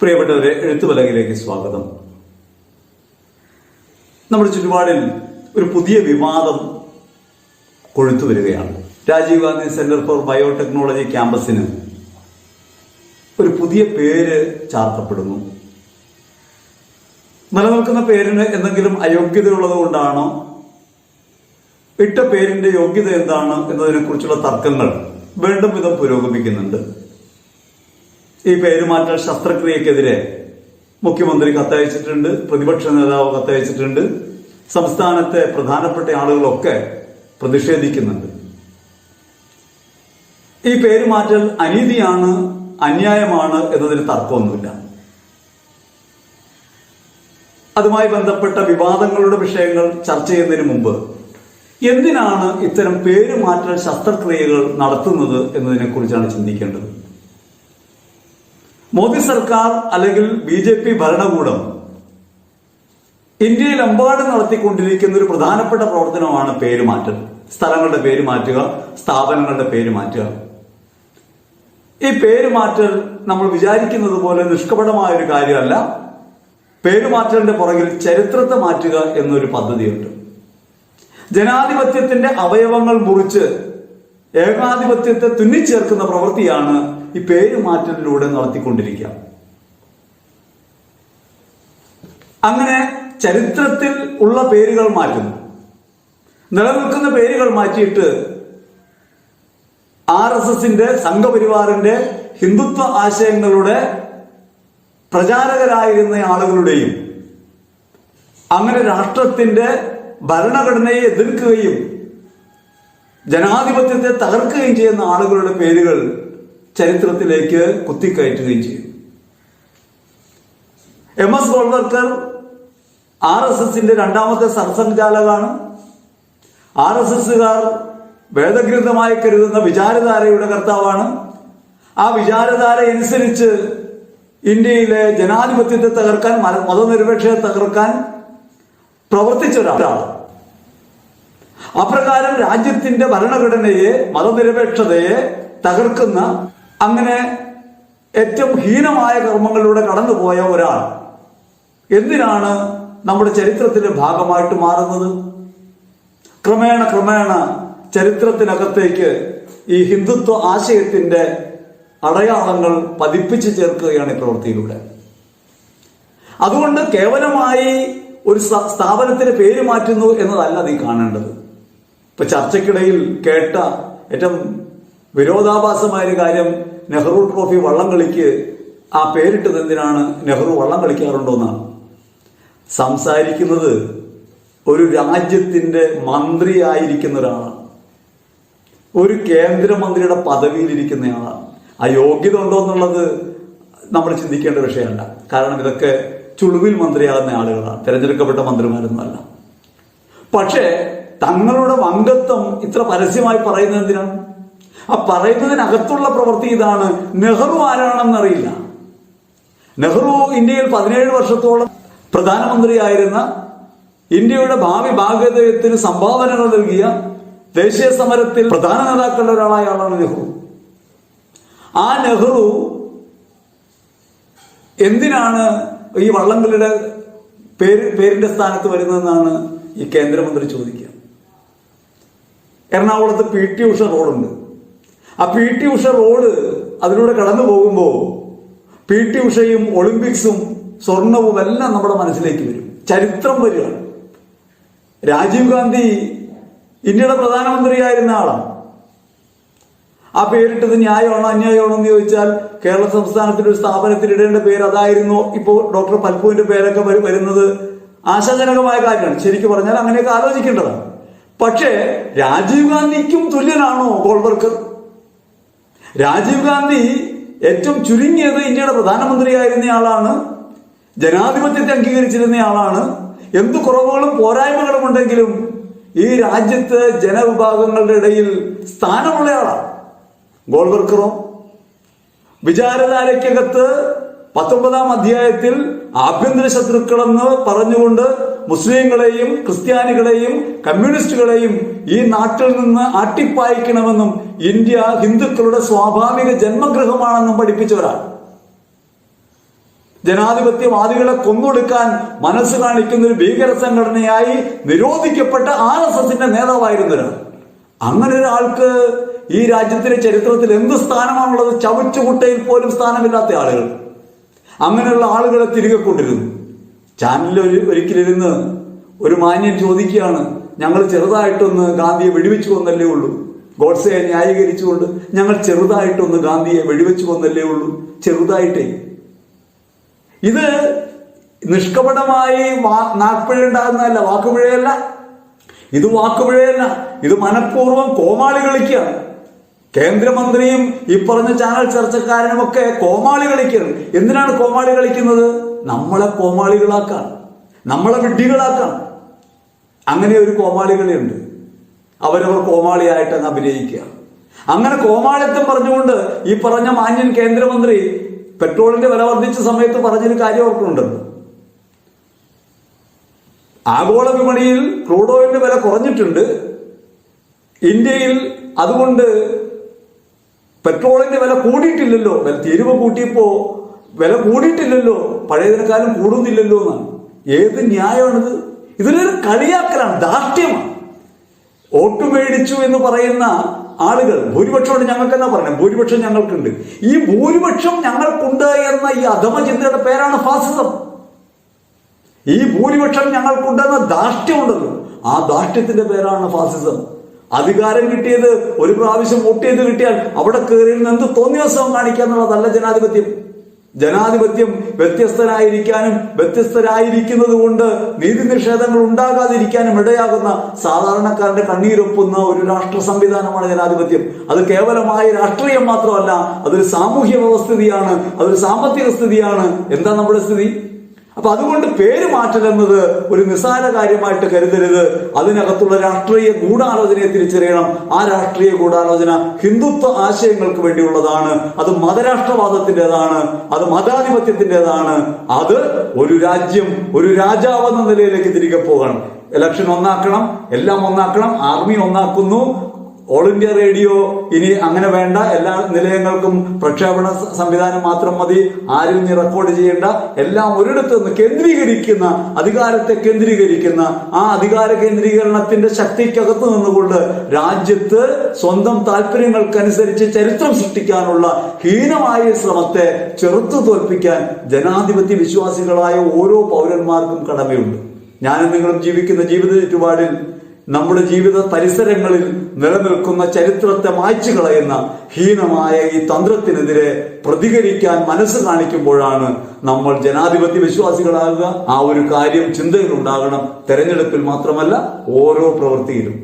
പ്രിയപ്പെട്ടവരെ എഴുത്തുപലകിലേക്ക് സ്വാഗതം. നമ്മുടെ ചുറ്റുപാടിൽ ഒരു പുതിയ വിവാദം കൊഴുത്തു വരികയാണ്. Rajiv Gandhi centre for biotechnology ക്യാമ്പസിന് ഒരു പുതിയ പേര് ചാർത്തപ്പെടുന്നു. നിലനിൽക്കുന്ന പേരിന് എന്തെങ്കിലും അയോഗ്യതയുള്ളത് കൊണ്ടാണോ? ഇട്ട പേരിന്റെ യോഗ്യത എന്താണ് എന്നതിനെക്കുറിച്ചുള്ള തർക്കങ്ങൾ വീണ്ടും വിധം പുരോഗമിക്കുന്നുണ്ട്. ഈ പേരുമാറ്റ ശസ്ത്രക്രിയക്കെതിരെ മുഖ്യമന്ത്രി കത്തയച്ചിട്ടുണ്ട് പ്രതിപക്ഷ നേതാവ് കത്തയച്ചിട്ടുണ്ട് സംസ്ഥാനത്തെ പ്രധാനപ്പെട്ട ആളുകളൊക്കെ പ്രതിഷേധിക്കുന്നുണ്ട്. ഈ പേരുമാറ്റൽ അനീതിയാണ് അന്യായമാണ് എന്നതിന് തർക്കമൊന്നുമില്ല. അതുമായി ബന്ധപ്പെട്ട വിവാദങ്ങളുടെ വിഷയങ്ങൾ ചർച്ച ചെയ്യുന്നതിന് മുമ്പ് എന്തിനാണ് ഇത്തരം പേരുമാറ്റൽ ശസ്ത്രക്രിയകൾ നടത്തുന്നത് എന്നതിനെക്കുറിച്ചാണ് ചിന്തിക്കേണ്ടത്? മോദി സർക്കാർ അല്ലെങ്കിൽ ബി ജെ പി ഭരണകൂടം ഇന്ത്യയിലെമ്പാടും നടത്തിക്കൊണ്ടിരിക്കുന്ന ഒരു പ്രധാനപ്പെട്ട പ്രവർത്തനമാണ് പേരുമാറ്റൽ സ്ഥലങ്ങളുടെ പേര് മാറ്റുക സ്ഥാപനങ്ങളുടെ പേര് മാറ്റുക. ഈ പേരുമാറ്റൽ നമ്മൾ വിചാരിക്കുന്നത് പോലെ നിഷ്കപടമായ ഒരു കാര്യമല്ല പേരുമാറ്റലിന്റെ പുറകിൽ ചരിത്രത്തെ മാറ്റുക എന്നൊരു പദ്ധതിയുണ്ട്. ജനാധിപത്യത്തിന്റെ അവയവങ്ങൾ മുറിച്ച് ഏകാധിപത്യത്തെ തുന്നിച്ചേർക്കുന്ന പ്രവൃത്തിയാണ് ഈ പേര് പേരുമാറ്റലിലൂടെ നടത്തിക്കൊണ്ടിരിക്കുക. അങ്ങനെ ചരിത്രത്തിൽ ഉള്ള പേരുകൾ മാറ്റുന്നു. നിലനിൽക്കുന്ന പേരുകൾ മാറ്റിയിട്ട് ആർ എസ് എസിന്റെ സംഘപരിവാറിന്റെ ഹിന്ദുത്വ ആശയങ്ങളുടെ പ്രചാരകരായിരുന്ന ആളുകളുടെയും അങ്ങനെ രാഷ്ട്രത്തിന്റെ ഭരണഘടനയെ എതിർക്കുകയും ജനാധിപത്യത്തെ തകർക്കുകയും ചെയ്യുന്ന ആളുകളുടെ പേരുകൾ ചരിത്രത്തിലേക്ക് കുത്തിക്കയറ്റുകയും ചെയ്യും. M S Golwalkar R S എസിന്റെ രണ്ടാമത്തെ സർസംഘാലകാണ് ആർ എസ് എസുകാർ വേദഗ്രന്ഥമായി കരുതുന്ന വിചാരധാരയുടെ കർത്താവാണ്. ആ വിചാരധാര അനുസരിച്ച് ഇന്ത്യയിലെ ജനാധിപത്യത്തെ തകർക്കാൻ മതനിരപേക്ഷയെ തകർക്കാൻ പ്രവർത്തിച്ച ഒരാളാണ്. അപ്രകാരം രാജ്യത്തിന്റെ ഭരണഘടനയെ മതനിരപേക്ഷതയെ തകർക്കുന്ന അങ്ങനെ ഏറ്റവും ഹീനമായ കർമ്മങ്ങളിലൂടെ കടന്നുപോയ ഒരാൾ എന്തിനാണ് നമ്മുടെ ചരിത്രത്തിന്റെ ഭാഗമായിട്ട് മാറുന്നത്? ക്രമേണ ക്രമേണ ചരിത്രത്തിനകത്തേക്ക് ഈ ഹിന്ദുത്വ ആശയത്തിന്റെ അടയാളങ്ങൾ പതിപ്പിച്ചു ചേർക്കുകയാണ് ഈ പ്രവൃത്തിയിലൂടെ. അതുകൊണ്ട് കേവലമായി ഒരു സ്ഥാപനത്തിന് പേര് മാറ്റുന്നു എന്നതല്ല നീ കാണേണ്ടത്. ഇപ്പൊ ചർച്ചയ്ക്കിടയിൽ കേട്ട ഏറ്റവും വിരോധാഭാസമായ ഒരു കാര്യം നെഹ്റു ട്രോഫി വള്ളം കളിക്ക് ആ പേരിട്ടത് എന്തിനാണ്? നെഹ്റു വള്ളം കളിക്കാറുണ്ടോ എന്നാണ്. സംസാരിക്കുന്നത് ഒരു രാജ്യത്തിന്റെ മന്ത്രിയായിരിക്കുന്ന ഒരാളാണ്. ഒരു കേന്ദ്രമന്ത്രിയുടെ പദവിയിലിരിക്കുന്നയാളാണ് ആ യോഗ്യത ഉണ്ടോ എന്നുള്ളത് നമ്മൾ ചിന്തിക്കേണ്ട വിഷയമല്ല. കാരണം ഇതൊക്കെ ചുളുവിൽ മന്ത്രിയാകുന്ന ആളുകളാണ്. തിരഞ്ഞെടുക്കപ്പെട്ട മന്ത്രിമാരൊന്നുമല്ല. പക്ഷേ തങ്ങളുടെ അംഗത്വം ഇത്ര പരസ്യമായി പറയുന്നത് എന്തിനാണ്? ആ പറയുന്നതിനകത്തുള്ള പ്രവൃത്തി ഇതാണ്. നെഹ്റു ആരാണെന്നറിയില്ല. നെഹ്റു ഇന്ത്യയിൽ പതിനേഴ് വർഷത്തോളം പ്രധാനമന്ത്രിയായിരുന്ന ഇന്ത്യയുടെ ഭാവി ഭാഗതയത്തിന് സംഭാവനകൾ നൽകിയ ദേശീയ സമരത്തിൽ പ്രധാന നേതാക്കളുടെ ഒരാളായ ആളാണ് നെഹ്റു. ആ നെഹ്റു എന്തിനാണ് ഈ വള്ളംകളിയുടെ പേര് പേരിന്റെ സ്ഥാനത്ത് വരുന്നതെന്നാണ് ഈ കേന്ദ്രമന്ത്രി ചോദിക്കുക. എറണാകുളത്ത് പി ടി ഉഷ റോഡുണ്ട്. ആ പി ടി ഉഷ റോഡ് അതിലൂടെ കടന്നു പോകുമ്പോൾ പി ടി ഉഷയും ഒളിമ്പിക്സും സ്വർണവും എല്ലാം നമ്മുടെ മനസ്സിലേക്ക് വരും. ചരിത്രം വരികയാണ്. രാജീവ് ഗാന്ധി ഇന്ത്യയുടെ പ്രധാനമന്ത്രിയായിരുന്ന ആളാണ്. ആ പേരിട്ടത് ന്യായമാണോ അന്യായമാണോ എന്ന് ചോദിച്ചാൽ കേരള സംസ്ഥാനത്തിന്റെ ഒരു സ്ഥാപനത്തിൽ ഇടേണ്ട പേര് അതായിരുന്നു ഇപ്പോൾ ഡോക്ടർ പൽപുവിന്റെ പേരൊക്കെ വരും വരുന്നത്. ആശാജനകമായ കാര്യമാണ്. ശരിക്കും പറഞ്ഞാൽ അങ്ങനെയൊക്കെ ആലോചിക്കേണ്ടതാണ്. പക്ഷേ രാജീവ് ഗാന്ധിക്കും തുല്യനാണോ ഗോൾവർക്കർ രാജീവ് ഗാന്ധി ഏറ്റവും ചുരുങ്ങിയത് ഇന്ത്യയുടെ പ്രധാനമന്ത്രിയായിരുന്ന ആളാണ്. ജനാധിപത്യത്തെ അംഗീകരിച്ചിരുന്ന ആളാണ്. എന്ത് കുറവുകളും പോരായ്മകളും ഉണ്ടെങ്കിലും ഈ രാജ്യത്ത് ജനവിഭാഗങ്ങളുടെ ഇടയിൽ സ്ഥാനമുള്ള ആളാണ്. ഗോൾവർക്കറോ? വിചാരധാരയ്ക്കകത്ത് പത്തൊമ്പതാം അധ്യായത്തിൽ ആഭ്യന്തര ശത്രുക്കളെന്ന് പറഞ്ഞുകൊണ്ട് മുസ്ലിങ്ങളെയും ക്രിസ്ത്യാനികളെയും കമ്മ്യൂണിസ്റ്റുകളെയും ഈ നാട്ടിൽ നിന്ന് ആട്ടിപ്പായിക്കണമെന്നും ഇന്ത്യ ഹിന്ദുക്കളുടെ സ്വാഭാവിക ജന്മഗൃഹമാണെന്നും പഠിപ്പിച്ചവരാണ്. ജനാധിപത്യവാദികളെ കൊന്നൊടുക്കാൻ മനസ്സ് കാണിക്കുന്ന ഒരു ഭീകര സംഘടനയായി നിരോധിക്കപ്പെട്ട ആർ എസ് എസിന്റെ നേതാവായിരുന്ന ഒരാൾ അങ്ങനെ ഒരാൾക്ക് ഈ രാജ്യത്തിന്റെ ചരിത്രത്തിൽ എന്ത് സ്ഥാനമാണുള്ളത്? ചവറ്റുകുട്ടയിൽ പോലും സ്ഥാനമില്ലാത്ത ആളുകൾ. അങ്ങനെയുള്ള ആളുകളെ തിരികെ കൊണ്ടിരുന്നു ചാനലിൽ ഒരു ഒരിക്കലിരുന്ന് ഒരു മാന്യൻ ചോദിക്കുകയാണ് ഞങ്ങൾ ചെറുതായിട്ടൊന്ന് ഗാന്ധിയെ വെടിവെച്ചു കൊന്നല്ലേ ഉള്ളൂ? ഗോഡ്സയെ ന്യായീകരിച്ചുകൊണ്ട് ഞങ്ങൾ ചെറുതായിട്ടൊന്ന് ഗാന്ധിയെ വെടിവെച്ചു കൊന്നല്ലേ ഉള്ളൂ? ചെറുതായിട്ടേ. ഇത് നിഷ്കപടമായി ഉണ്ടാകുന്നതല്ല വാക്കുപിഴയല്ല. ഇത് വാക്കുപിഴയല്ല ഇത് മനഃപൂർവം കോമാളി കളിക്കുകയാണ് കേന്ദ്രമന്ത്രിയും ഈ പറഞ്ഞ ചാനൽ ചർച്ചക്കാരനും ഒക്കെ കോമാളി കളിക്കുന്നത് എന്തിനാണ് കോമാളി കളിക്കുന്നത്? നമ്മളെ കോമാളികളാക്കാം. നമ്മളെ വിഡ്ഢികളാക്കാം. അങ്ങനെ ഒരു കോമാളികളുണ്ട്. അവരവർ കോമാളിയായിട്ട് അങ്ങ് അഭിനയിക്കുക. അങ്ങനെ കോമാളിത്തം പറഞ്ഞുകൊണ്ട് ഈ പറഞ്ഞ മാന്യൻ കേന്ദ്രമന്ത്രി പെട്രോളിന്റെ വില വർദ്ധിച്ച സമയത്ത് പറഞ്ഞൊരു കാര്യം ഓർക്കുന്നുണ്ടല്ലോ ആഗോള വിപണിയിൽ ക്രൂഡ് ഓയിലിന്റെ വില കുറഞ്ഞിട്ടുണ്ട്. ഇന്ത്യയിൽ അതുകൊണ്ട് പെട്രോളിന്റെ വില കൂടിയിട്ടില്ലല്ലോ. തീരുവ കൂട്ടിയപ്പോ വില കൂടിയിട്ടില്ലല്ലോ പഴയതിനെക്കാലം കൂടുന്നില്ലല്ലോ എന്നാണ്. ഏത് ന്യായമാണിത്? ഇതിലൊരു കളിയാക്കലാണ് ദാർഢ്യമാണ് വോട്ട് മേടിച്ചു എന്ന് പറയുന്ന ആളുകൾ ഭൂരിപക്ഷമാണ് ഞങ്ങൾക്ക് എന്നാ പറയുന്നത് ഭൂരിപക്ഷം ഞങ്ങൾക്കുണ്ട്. ഈ ഭൂരിപക്ഷം ഞങ്ങൾക്കുണ്ട് എന്ന ഈ അധമ ചിന്തയുടെ പേരാണ് ഫാസിസം. ഈ ഭൂരിപക്ഷം ഞങ്ങൾക്കുണ്ടെന്ന ധാർഷ്ട്യമുണ്ടല്ലോ. ആ ധാർഷ്ട്യത്തിന്റെ പേരാണ് ഫാസിസം. അധികാരം കിട്ടിയത് ഒരു പ്രാവശ്യം വോട്ട് ചെയ്ത് കിട്ടിയാൽ അവിടെ കയറി നിന്ന് എന്ത് തോന്നിയവസരം കാണിക്കുക എന്നുള്ളതല്ല ജനാധിപത്യം. ജനാധിപത്യം വ്യത്യസ്തരായിരിക്കാനും വ്യത്യസ്തരായിരിക്കുന്നത് കൊണ്ട് നീതി നിഷേധങ്ങൾ ഉണ്ടാകാതിരിക്കാനും ഇടയാകുന്ന സാധാരണക്കാരന്റെ കണ്ണീരൊപ്പുന്ന ഒരു രാഷ്ട്ര സംവിധാനമാണ് ജനാധിപത്യം. അത് കേവലമായ രാഷ്ട്രീയം മാത്രമല്ല അതൊരു സാമൂഹ്യ വ്യവസ്ഥിതിയാണ് അതൊരു സാമ്പത്തിക സ്ഥിതിയാണ്. എന്താ നമ്മുടെ സ്ഥിതി? അപ്പൊ അതുകൊണ്ട് പേര് മാറ്റലെന്നത് ഒരു നിസ്സാര കാര്യമായിട്ട് കരുതരുത്. അതിനകത്തുള്ള രാഷ്ട്രീയ ഗൂഢാലോചനയെ തിരിച്ചറിയണം. ആ രാഷ്ട്രീയ ഗൂഢാലോചന ഹിന്ദുത്വ ആശയങ്ങൾക്ക് വേണ്ടിയുള്ളതാണ്. അത് മതരാഷ്ട്രവാദത്തിന്റെതാണ്. അത് മതാധിപത്യത്തിന്റെതാണ്. അത് ഒരു രാജ്യം ഒരു രാജാവ് എന്ന നിലയിലേക്ക് തിരികെ പോകണം. ഇലക്ഷൻ ഒന്നാക്കണം എല്ലാം ഒന്നാക്കണം ആർമി ഒന്നാക്കുന്നു ഓൾ ഇന്ത്യ റേഡിയോ ഇനി അങ്ങനെ വേണ്ട. എല്ലാ നിലയങ്ങൾക്കും പ്രക്ഷേപണ സംവിധാനം മാത്രം മതി. ആരും ഇനി റെക്കോർഡ് ചെയ്യേണ്ട? എല്ലാം ഒരിടത്ത് നിന്ന് കേന്ദ്രീകരിക്കുന്ന അധികാരത്തെ കേന്ദ്രീകരിക്കുന്ന ആ അധികാര കേന്ദ്രീകരണത്തിന്റെ ശക്തിക്കകത്ത് നിന്നുകൊണ്ട് രാജ്യത്ത് സ്വന്തം താല്പര്യങ്ങൾക്കനുസരിച്ച് ചരിത്രം സൃഷ്ടിക്കാനുള്ള ഹീനമായ ശ്രമത്തെ ചെറുത്തു തോൽപ്പിക്കാൻ ജനാധിപത്യ വിശ്വാസികളായ ഓരോ പൗരന്മാർക്കും കടമയുണ്ട്. ഞാനും നിങ്ങളും ജീവിക്കുന്ന ജീവിത ചുറ്റുപാടിൽ നമ്മുടെ ജീവിത പരിസരങ്ങളിൽ നിലനിൽക്കുന്ന ചരിത്രത്തെ മായ്ച്ചു കളയുന്ന ഹീനമായ ഈ തന്ത്രത്തിനെതിരെ പ്രതികരിക്കാൻ മനസ്സ് കാണിക്കുമ്പോഴാണ് നമ്മൾ ജനാധിപത്യ വിശ്വാസികളാകുക. ആ ഒരു കാര്യം ചിന്തയിലുണ്ടാകണം. തെരഞ്ഞെടുപ്പിൽ മാത്രമല്ല ഓരോ പ്രവൃത്തിയിലും.